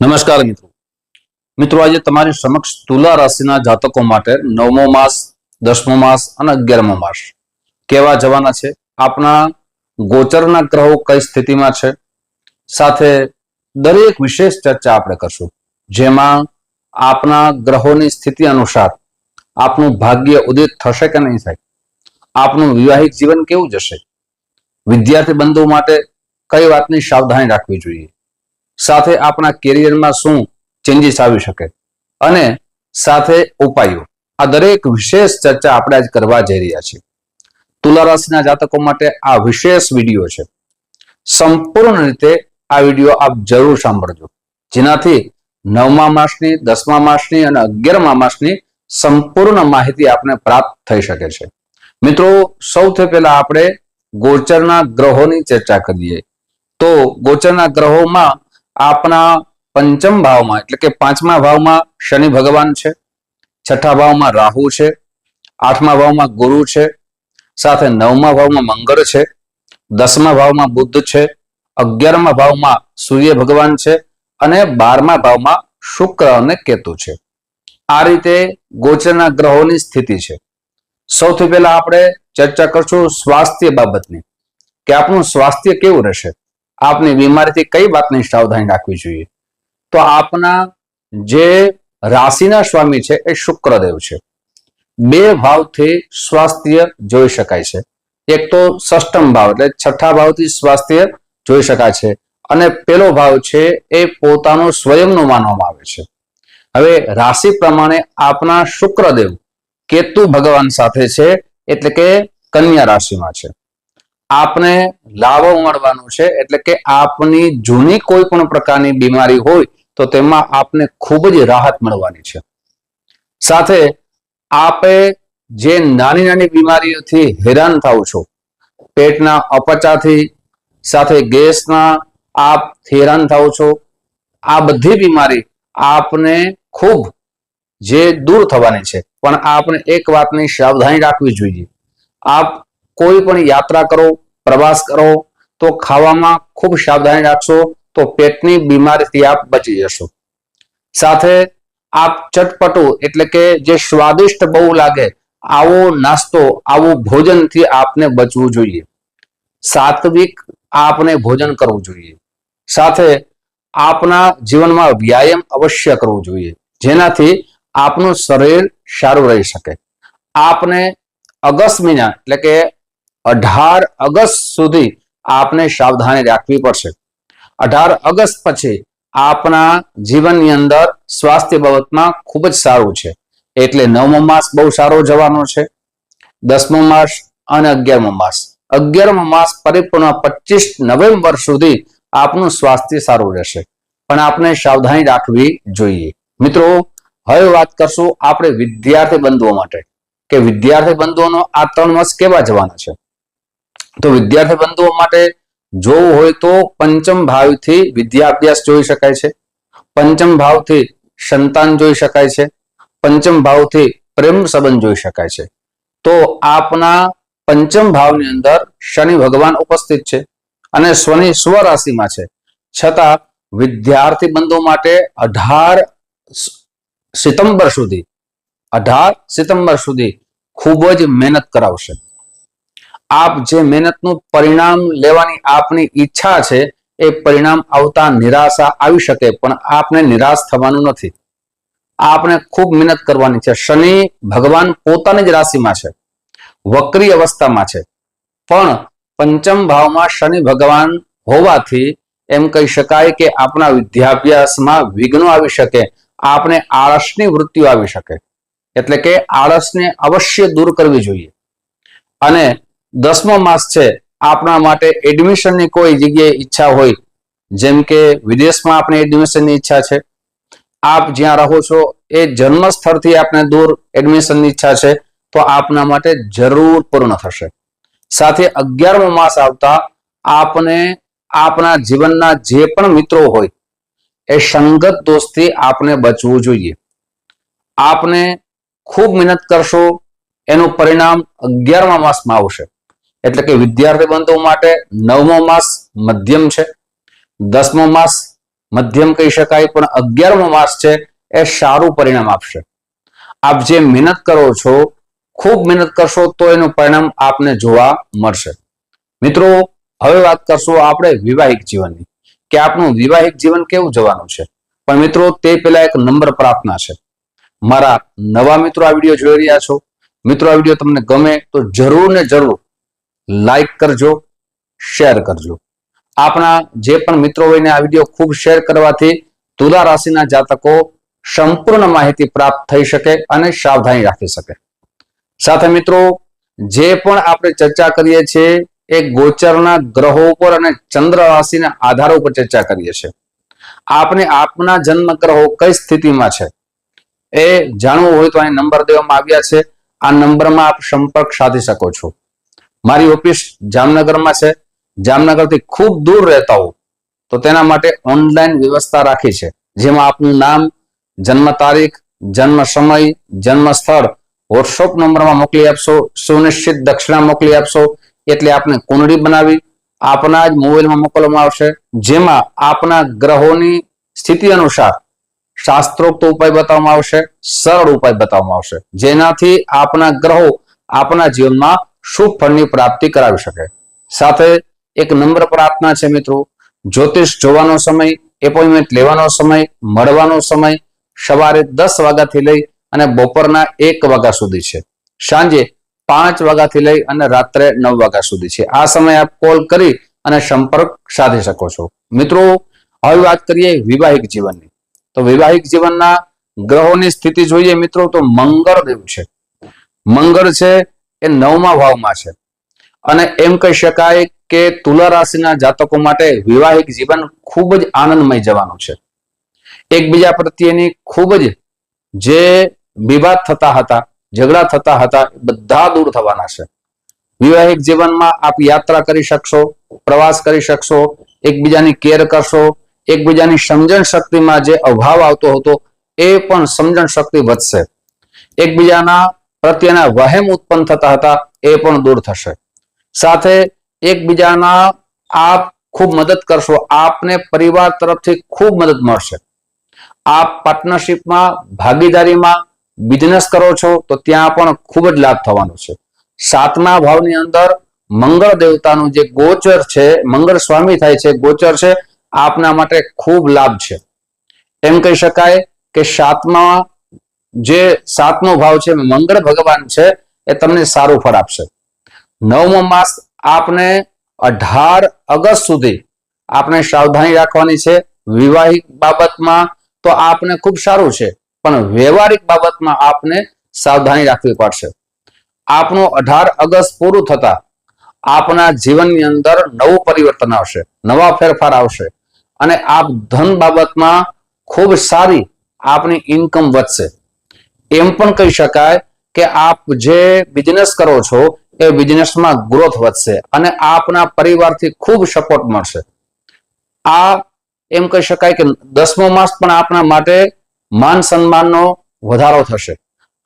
નમસ્કાર મિત્રો. મિત્રો, આજે તમારી સમક્ષ તુલા રાશિના જાતકો માટે નવમો માસ, દસમો માસ અને અગિયારમો માસ કેવા જવાના છે? આપણા ગોચરના ગ્રહો કઈ સ્થિતિમાં છે? સાથે દરેક વિશેષ ચર્ચા આપણે કરશું. જેમાં આપના ગ્રહોની સ્થિતિ અનુસાર આપનું ભાગ્ય ઉદિત થશે કે નહીં થાય? આપનું વિવાહિક જીવન કેવું જશે? વિદ્યાર્થી બંધુ માટે કઈ વાતની સાવધાની રાખવી જોઈએ? સાથે આપણા કેરિયરમાં શું ચેન્જીસ આવી શકે? અને સાથે ઉપાયો. આ દરેક વિશેષ ચર્ચા આપણે આજ કરવા જઈ રહ્યા છીએ. તુલા રાશિના જાતકો માટે આ વિશેષ વીડિયો છે. સંપૂર્ણ રીતે આ વીડિયો આપ જરૂર સાંભળજો. જેનાથી નવમા માસની, દસમા માસની અને અગિયારમા માસની સંપૂર્ણ માહિતી આપને પ્રાપ્ત થઈ શકે છે. મિત્રો, સૌથી પહેલા આપણે ગોચરના ગ્રહોની ચર્ચા કરીએ. તો ગોચરના ગ્રહોમાં આપના પંચમ ભાવમાં, એટલે કે પાંચમા ભાવમાં શનિ ભગવાન છે, છઠ્ઠા ભાવમાં રાહુ છે, આઠમા ભાવમાં ગુરુ છે, સાથે નવમા ભાવમાં મંગળ છે, દસમા ભાવમાં બુદ્ધ છે, અગિયારમા ભાવમાં સૂર્ય ભગવાન છે અને બારમા ભાવમાં શુક્ર અને કેતુ છે. આ રીતે ગોચરના ગ્રહોની સ્થિતિ છે. સૌથી પહેલા આપણે ચર્ચા કરશું સ્વાસ્થ્ય બાબતની, કે આપણું સ્વાસ્થ્ય કેવું રહેશે? આપની બીમારીથી કઈ વાતની સાવધાની રાખવી જોઈએ? તો આપના જે રાશિના સ્વામી છે, એ શુક્રદેવ છે. બે ભાવથી સ્વાસ્થ્ય જોઈ શકાય છે. એક તો સષ્ટમ ભાવ, એટલે છઠ્ઠા ભાવથી સ્વાસ્થ્ય જોઈ શકાય છે. અને પેલો ભાવ છે, એ પોતાનું સ્વયંનું માનવામાં આવે છે. હવે રાશિ પ્રમાણે આપના શુક્રદેવ, કેતુ ભગવાન સાથે છે, એટલે કે કન્યા રાશિમાં છે. આપને લાવો મળવાનો છે, એટલે કે આપની જૂની કોઈ પણ પ્રકારની બીમારી હોય, તો તેમાં આપને ખૂબ જ રાહત મળવાની છે. સાથે આપે જે નાની નાની બીમારીઓથી હેરાન થાવ છો, પેટના અપચાથી, સાથે ગેસના આપ હેરાન થાવ છો, આ બધી બીમારી આપને ખૂબ જે દૂર થવાની છે. પણ આપને એક વાતની સાવધાની રાખવી જોઈએ. આપ કોઈ પણ યાત્રા કરો પ્રવાસ કરો, તો ખાવામાં ખૂબ સાવધાની રાખશો, તો પેટની બીમારીથી આપ બચી જશો. સાથે આપ ચટપટું, એટલે કે જે સ્વાદિષ્ટ બહુ લાગે, આવો નાસ્તો, આવું ભોજનથી આપને બચવું જોઈએ. સાત્વિક આપને ભોજન કરવું જોઈએ. સાથે આપના જીવનમાં વ્યાયામ અવશ્ય કરવું જોઈએ, જેનાથી આપનું શરીર સારું રહી શકે. આપને અગસ્ત મહિના, એટલે કે અઢાર અગસ્ટ સુધી આપને સાવધાની રાખવી પડશે. અઢાર અગસ્ત પછી આપના જીવનની અંદર સ્વાસ્થ્ય બાબતમાં ખૂબ જ સારું છે. એટલે નવમો માસ બહુ સારો જવાનો છે. દસમો માસ અને અગિયારમો માસ. અગિયારમો માસ પરિપૂર્ણ પચીસ નવેમ્બર સુધી આપનું સ્વાસ્થ્ય સારું રહેશે. પણ આપણે સાવધાની રાખવી જોઈએ. મિત્રો, હવે વાત કરશું આપણે વિદ્યાર્થી બંધુઓ માટે. કે વિદ્યાર્થી બંધુઓનો આ ત્રણ માસ કેવા જવાના છે? તો વિદ્યાર્થી બંધુઓ માટે જોવું હોય તો પંચમ ભાવથી વિદ્યા અભ્યાસ જોઈ શકાય છે. પંચમ ભાવથી સંતાન જોઈ શકાય છે. પંચમ ભાવથી પ્રેમ સંબંધ જોઈ શકાય છે. તો આપના પંચમ ભાવની અંદર શનિ ભગવાન ઉપસ્થિત છે અને શનિ સ્વરાશિમાં છે. છતાં વિદ્યાર્થી બંધુ માટે અઢાર સિતંબર સુધી, અઢાર સિતંબર સુધી ખૂબ જ મહેનત કરાવશે. આપ જે મહેનતનું પરિણામ લેવાની આપની ઈચ્છા છે, એ પરિણામ આવતા નિરાશા આવી શકે, પણ આપને નિરાશ થવાનું નથી. આપને ખૂબ મહેનત કરવાની છે. શનિ ભગવાન પોતાની જ રાશિમાં છે. વક્રી અવસ્થામાં છે. પણ પંચમ ભાવમાં શનિ ભગવાન હોવાથી એમ કહી શકાય કે આપણા વિદ્યાભ્યાસમાં વિઘ્નો આવી શકે, આપને આળસની વૃત્તિઓ આવી શકે. એટલે કે આળસને અવશ્ય દૂર કરવી જોઈએ. અને દસમો માસ છે. આપણા માટે એડમિશનની કોઈ જગ્યાએ ઈચ્છા હોય. જેમ કે વિદેશમાં આપણે એડમિશનની ઈચ્છા છે. આપ જ્યાં રહો છો, એ જન્મ સ્થળથી આપને દૂર એડમિશનની ઈચ્છા છે. તો આપના માટે જરૂર પૂર્ણ થશે. સાથે અગિયારમો માસ આવતા આપને આપના જીવનના જે પણ મિત્રો હોય, એ સંગત દોસ્તથી આપને બચવું જોઈએ. આપને ખૂબ મહેનત કરશો, એનું પરિણામ અગિયારમા માસમાં આવશે. એટલે કે વિદ્યાર્થી બંધુ માટે નવમો માસ મધ્યમ છે. દસમો માસ મધ્યમ કહી શકાય, પણ અગિયારમો માસ છે એ સારું પરિણામ આપશે. આપ જે મહેનત કરો છો, ખૂબ મહેનત કરશો, તો એનું પરિણામ આપને જોવા મળશે. મિત્રો, હવે વાત કરશું આપણે વિવાહિક જીવનની, કે આપનું વિવાહિક જીવન કેવું જવાનું છે? પણ મિત્રો, તે પહેલા એક નંબર પ્રાર્થના છે. મારા નવા મિત્રો આ વીડિયો જોઈ રહ્યા છો. મિત્રો, આ વીડિયો તમને ગમે તો જરૂર ને જરૂર લાઈક કરજો શેર કરજો. આપણા જે પણ મિત્રો હોયને આ વીડિયો ખૂબ શેર કરવાથી તુલા રાશિના જાતકો સંપૂર્ણ માહિતી પ્રાપ્ત થઈ શકે અને સાવધાની રાખી શકે. સાથે મિત્રો, જે પણ આપણે ચર્ચા કરીએ છીએ એ ગોચરના ગ્રહો ઉપર અને ચંદ્ર રાશિના આધારો ઉપર ચર્ચા કરીએ છીએ. આપને આપના જન્મ ગ્રહો કઈ સ્થિતિમાં છે? એ જાણવું હોય તો અહીં નંબર દેવામાં આવ્યા છે. આ નંબરમાં આપ સંપર્ક સાધી શકો છો. મારી ઓફિસ જામનગરમાં છે. જામનગરથી ખૂબ દૂર રહેતા હો તો તેના માટે ઓનલાઈન વ્યવસ્થા રાખી છે. જેમાં આપનું નામ, જન્મ તારીખ, જન્મ સમય, જન્મ સ્થળ વોટ્સઅપ નંબરમાં મોકલી આપશો, સુનિશ્ચિત દક્ષિણા મોકલી આપશો, એટલે આપને કુંડળી બનાવી આપના જ મોબાઈલમાં મોકલવામાં આવશે. જેમાં આપના ગ્રહોની સ્થિતિ અનુસાર શાસ્ત્રોક્ત ઉપાય બતાવવામાં આવશે, સરળ ઉપાય બતાવવામાં આવશે. જેનાથી આપના ગ્રહો આપના જીવનમાં શુભ ફળની પ્રાપ્તિ કરાવી શકે. સાથે એક નમ્ર પ્રાર્થના છે મિત્રો. જ્યોતિષ જોવાનો સમય, એપોઇન્ટમેન્ટ લેવાનો સમય, મળવાનો સમય સવારે દસ વાગ્યાથી લઈ અને બપોરના એક વાગ્યા સુધી છે. સાંજે પાંચ વાગ્યાથી લઈ અને રાત્રે નવ વાગ્યા સુધી છે. આ સમય આપ કોલ કરી અને સંપર્ક સાધી શકો છો. મિત્રો, હવે વાત કરીએ વિવાહિક જીવનની. તો વિવાહિક જીવનના ગ્રહોની સ્થિતિ જોઈએ મિત્રો તો મંગળ દેવ છે. મંગળ છે એ નવમા ભાવમાં છે. અને એમ કહી શકાય કે તુલા રાશિના જાતકો માટે વિવાહિક જીવન ખૂબ જ આનંદમય જવાનું છે. એકબીજા પ્રત્યેની ખૂબ જ જે વિવાદ થતા હતા, ઝઘડા થતા હતા બધા દૂર થવાના છે. વિવાહિક જીવનમાં આપ યાત્રા કરી શકશો, પ્રવાસ કરી શકશો, એકબીજાની કેર કરશો, એકબીજાની સમજણ શક્તિમાં જે અભાવ આવતો હતો, એ પણ સમજણ શક્તિ વધશે. એકબીજાના પ્રત્યેના વહેમ ઉત્પન્ન થતા હતા, એ પણ દૂર થશે. સાથે એકબીજાના આપ ખૂબ મદદ કરશો, આપને પરિવાર તરફથી ખૂબ મદદ મળશે. આપ પાર્ટનરશિપમાં, ભાગીદારીમાં બિઝનેસ કરો છો, તો ત્યાં પણ ખૂબ જ લાભ થવાનો છે. સાતમા ભાવની અંદર મંગળ દેવતાનું જે ગોચર છે, મંગળ સ્વામી થાય છે, ગોચર છે, આપના માટે ખૂબ લાભ છે. એમ કહી શકાય કે સાતમા જે સાતમો ભાવ છે, મંગળ ભગવાન છે, એ તમને સારું ફળ આપશે. નવમો માસ આપને અઢાર ઓગસ્ટ સુધી આપણે સાવધાની રાખવાની છે. વિવાહિક બાબતમાં તો આપને ખૂબ સારું છે, પણ વ્યવહારિક બાબતમાં આપને સાવધાની રાખવી પડશે. આપનું અઢાર ઓગસ્ટ પૂરું થતા આપના જીવનની અંદર નવું પરિવર્તન આવશે, નવા ફેરફાર આવશે અને આપ ધન બાબતમાં ખૂબ સારી આપની ઇન્કમ વધશે. એમ પણ કહી શકાય કે આપ જે બિઝનેસ કરો છો, એ બિઝનેસમાં ગ્રોથ વધશે અને આપના પરિવારથી ખૂબ સપોર્ટ મળશે. આ એમ કહી શકાય કે દસમો માસ પણ આપના માટે માન સન્માનનો વધારો થશે.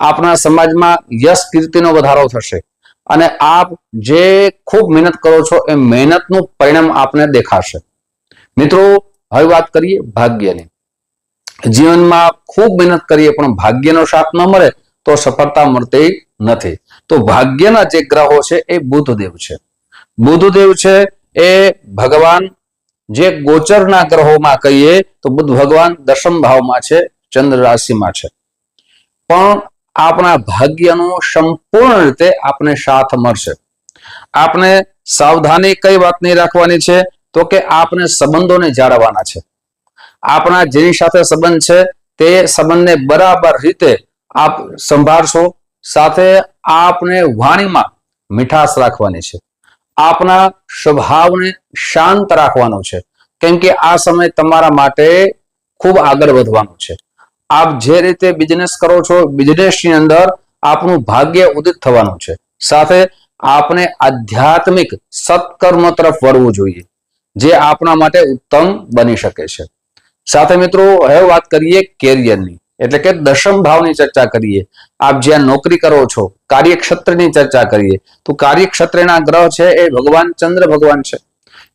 આપના સમાજમાં યશ કીર્તિનો વધારો થશે. અને આપ જે ખૂબ મહેનત કરો છો, એ મહેનતનું પરિણામ આપને દેખાશે. મિત્રો, હવે વાત કરીએ ભાગ્યની. જીવનમાં ખૂબ મહેનત કરીએ પણ ભાગ્યનો સાથ ન મળે તો સફળતા મળતી નથી. તો ભાગ્યના જે ગ્રહો છે એ બુધદેવ છે. બુધદેવ છે એ ભગવાન જે ગોચરના ગ્રહોમાં કહીએ તો બુદ્ધ ભગવાન દશમ ભાવમાં છે, ચંદ્ર રાશિમાં છે. પણ આપણા ભાગ્યનો સંપૂર્ણ રીતે આપણે સાથ મળશે. આપણે સાવધાની કઈ વાતની રાખવાની છે? તો કે આપણે સંબંધોને જાળવવાના છે. આપણા જેની સાથે સંબંધ છે, તે સંબંધને બરાબર રીતે આપ સંભાળશો. સાથે આપને વાણીમાં મીઠાશ રાખવાની છે. આપના સ્વભાવને શાંત રાખવાનો છે. કેમ કે આ સમય તમારા માટે ખૂબ આગળ વધવાનું છે. આપ જે રીતે બિઝનેસ કરો છો બિઝનેસની અંદર આપનું ભાગ્ય ઉદિત થવાનું છે. સાથે આપને આધ્યાત્મિક સત્કર્મ તરફ વળવું જોઈએ, જે આપણા માટે ઉત્તમ બની શકે છે. સાથે મિત્રો, હવે વાત કરીએ કેરિયરની એટલે કે દશમ ભાવની ચર્ચા કરીએ. આપ જ્યાં નોકરી કરો છો, કાર્યક્ષેત્રની ચર્ચા કરીએ. તો કાર્યક્ષેત્રના ગ્રહ છે એ ભગવાન ચંદ્ર ભગવાન છે.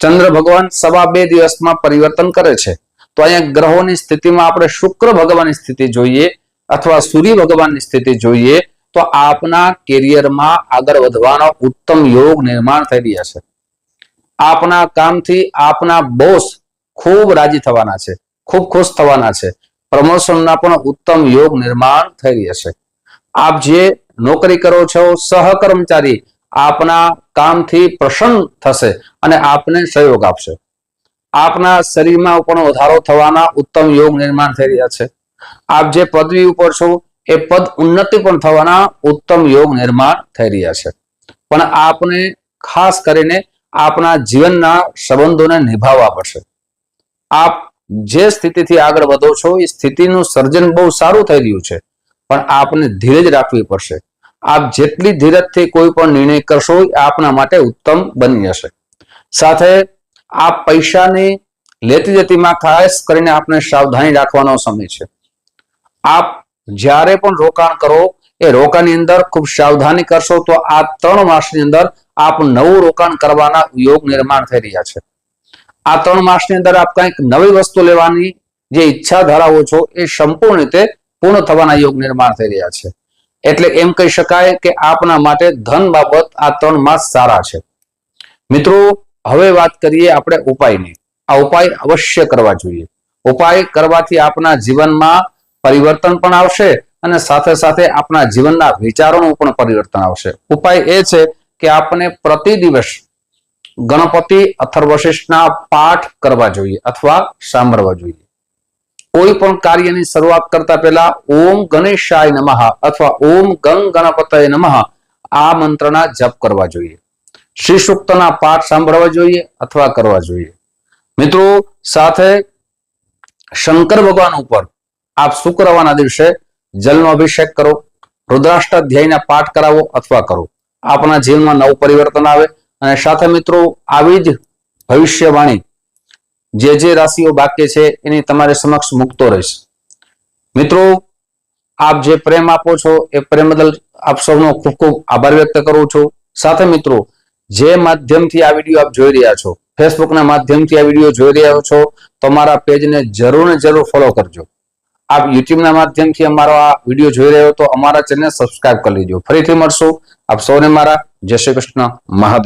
ચંદ્ર ભગવાન સવા બે દિવસમાં પરિવર્તન કરે છે. તો અહીંયા ગ્રહોની સ્થિતિમાં આપણે શુક્ર ભગવાનની સ્થિતિ જોઈએ અથવા સૂર્ય ભગવાનની સ્થિતિ જોઈએ, તો આપના કેરિયરમાં આગળ વધવાનો ઉત્તમ યોગ નિર્માણ થઈ રહ્યા છે. આપના કામથી આપના બોસ ખૂબ રાજી થવાના છે. ખૂબ ખુશ થવાના છે. પ્રમોશનના પણ ઉત્તમ યોગ નિર્માણ થઈ રહ્યા આપ જે નોકરી કરો છો, સહકર્મચારી, આપના કામથી પ્રસન્ન થશે અને આપને સહયોગ આપશે. આપના શરીરમાં પણ વધારો થવાના ઉત્તમ યોગ નિર્માણ થઈ રહ્યા છે. આપ જે પદવી ઉપર છો, એ પદ ઉન્નતિ પણ થવાના ઉત્તમ યોગ નિર્માણ થઈ રહ્યા છે. પણ આપને ખાસ કરીને આપના જીવનના સંબંધોને નિભાવવા પડશે. આપ જે સ્થિતિથી આગળ વધો છો, એ સ્થિતિનું સર્જન બહુ સારું થઈ રહ્યું છે. પણ આપને ધીરજ રાખવી પડશે. આપ જેટલી ધીરજથી કોઈ પણ નિર્ણય કરશો, એ આપના માટે ઉત્તમ બની જશે. સાથે આપ પૈસાની લેતી જતીમાં ખાસ કરીને આપને સાવધાની રાખવાનો સમય છે. આપ જ્યારે પણ રોકાણ કરો, એ રોકાણની અંદર ખૂબ સાવધાની કરશો, તો આ ત્રણ માસની અંદર આપ નવું રોકાણ કરવાના યોગ નિર્માણ થઈ રહ્યા છે. આ ત્રણ માસની અંદર આપ કંઈક નવી વસ્તુ લેવાની જે ઈચ્છા ધરાવો છો એ સંપૂર્ણ રીતે પૂર્ણ થવાના યોગ નિર્માણ થઈ રહ્યા છે. એટલે એમ કહી શકાય કે આપના માટે ધન બાબત આ ત્રણ માસ સારા છે. મિત્રો, હવે વાત કરીએ આપણે ઉપાયની. આ ઉપાય અવશ્ય કરવા જોઈએ. ઉપાય કરવાથી આપના જીવનમાં પરિવર્તન પણ આવશે અને સાથે સાથે આપણા જીવનના વિચારોનું પણ પરિવર્તન આવશે. ઉપાય એ છે કે આપણે પ્રતિ દિવસ ગણપતિ અથર્વશિષ્ટના પાઠ કરવા જોઈએ અથવા સાંભળવા જોઈએ. કોઈ પણ કાર્યની શરૂઆત કરતા પહેલા ઓમ ગણેશાય નમઃ અથવા ઓમ ગંગ ગણપતય નમઃ આ મંત્રના જપ કરવા જોઈએ. શ્રી સૂક્તના પાઠ સાંભળવા જોઈએ અથવા કરવા જોઈએ. મિત્રો, સાથે શંકર ભગવાન ઉપર આપ શુક્રવારના દિવસે જલનો અભિષેક કરો, રુદ્રાષ્ટાધ્યાયના પાઠ કરાવો અથવા કરો. આપણા જીવનમાં નવું પરિવર્તન આવે અને સાથે મિત્રો, આવી જ ભવિષ્યવાણી જે જે રાશિઓ બાકી છે, એની તમારે સમક્ષ મૂકતો રહીશ. મિત્રો, આપ જે પ્રેમ આપો છો, એ પ્રેમ બદલ આપ સૌનો ખૂબ ખૂબ આભાર વ્યક્ત કરું છું. સાથે મિત્રો, જે માધ્યમથી આ વીડિયો આપ જોઈ રહ્યા છો ફેસબુકના માધ્યમથી આ વીડિયો જોઈ રહ્યા છો તો અમારા પેજને જરૂર ને જરૂર ફોલો કરજો. આપ યુટ્યુબના માધ્યમથી અમારો આ વીડિયો જોઈ રહ્યો તો અમારા ચેનલ સબસ્ક્રાઇબ કરી લેજો ફરીથી મળશું. આપ સૌને મારા જય શ્રી કૃષ્ણ મહાદેવ.